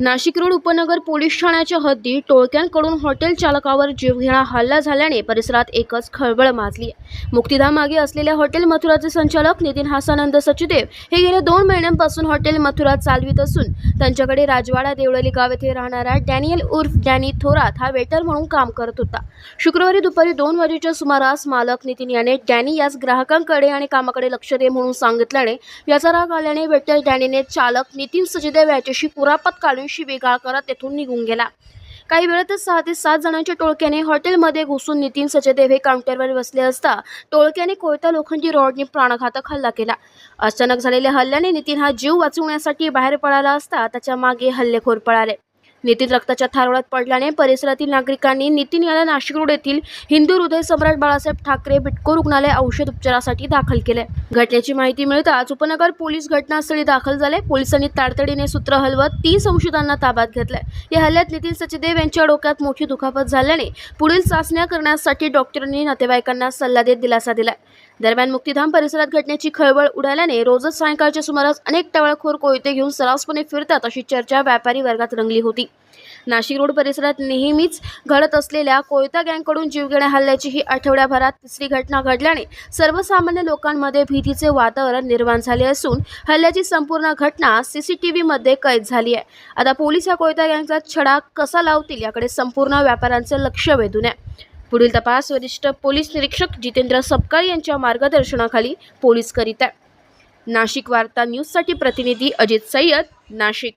Nashik road उपनगर police ठाण्याच्या हद्दीत टोळक्यांकडून हॉटेल चालकावर जीवघेणा हल्ला झाल्याने परिसरात एकच खळबळ माजली आहे. मुक्तिधाम मागे असलेल्या हॉटेल मथुराचे संचालक नितीन हासानंद सचदेव हे गेल्या दोन महिन्यांपासून हॉटेल मथुरा चालवित असून त्यांच्याकडे राजवाडा देवळली गाव येथे राहणारा डॅनियल उर्फ डॅनी थोरात हा वेटर म्हणून काम करत होता शुक्रवारी दुपारी दोन वाजेच्या सुमारास मालक नितीन याने डॅनी यास ग्राहकांकडे आणि कामाकडे लक्ष दे म्हणून सांगितल्याने याचा राग आल्याने वेटर डॅनीने चालक नितीन सचदेव याच्याशी कुरापत काढून शिवेगाळ करत तेथून निघून गेला. काही वेळातच सहा ते सात जणांच्या टोळक्याने हॉटेलमध्ये घुसून नितीन सचदेव हे काउंटरवर बसले असता टोळक्याने कोयता लोखंडी रॉडने प्राणघातक हल्ला केला. अचानक झालेल्या हल्ल्याने नितीन हा जीव वाचवण्यासाठी बाहेर पळाला असता त्याच्यामागे हल्लेखोर पळाले. नितीन रक्ताच्या थारोळ्यात पडल्याने परिसरातील नागरिकांनी नितीन याला नाशिक रोड येथील हिंदू हृदय सम्राट बाळासाहेब ठाकरे बिटको रुग्णालय औषध उपचारासाठी दाखल केले. घटनेची माहिती मिळताच उपनगर पोलीस घटनास्थळी दाखल झाले. पोलिसांनी तातडीने सूत्र हलवत तीन संशयितांना ताब्यात घेतलंय. या हल्ल्यात नितीन सचदेव यांच्या डोक्यात मोठी दुखापत झाल्याने पुढील चाचण्या करण्यासाठी डॉक्टरांनी नातेवाईकांना सल्ला देत दिलासा दिलाय. दरम्यान मुक्तिधाम परिसरात घटनेची खळबळ उडाल्याने रोजच सायंकाळच्या सुमारास अनेक टवळखोर कोयते घेऊन सरासपणे फिरतात अशी चर्चा व्यापारी वर्गात रंगली होती. नाशिक रोड परिसरात नेहमीच घडत असलेल्या कोयता गँगकडून जीवघेण्या हल्ल्याची ही आठवड्याभरात तिसरी घटना घडल्याने सर्वसामान्य लोकांमध्ये भीतीचे वातावरण निर्माण झाले असून हल्ल्याची संपूर्ण घटना सीसीटीव्हीमध्ये कैद झाली आहे. आता पोलीस या कोयता गँगचा छडा कसा लावतील याकडे संपूर्ण व्यापाऱ्यांचे लक्ष वेधून आहे. पुढील तपास वरिष्ठ पोलीस निरीक्षक जितेंद्र सपकाळ यांच्या मार्गदर्शनाखाली पोलीस करीत आहे. नाशिक वार्ता न्यूजसाठी प्रतिनिधी अजित सय्यद नाशिक.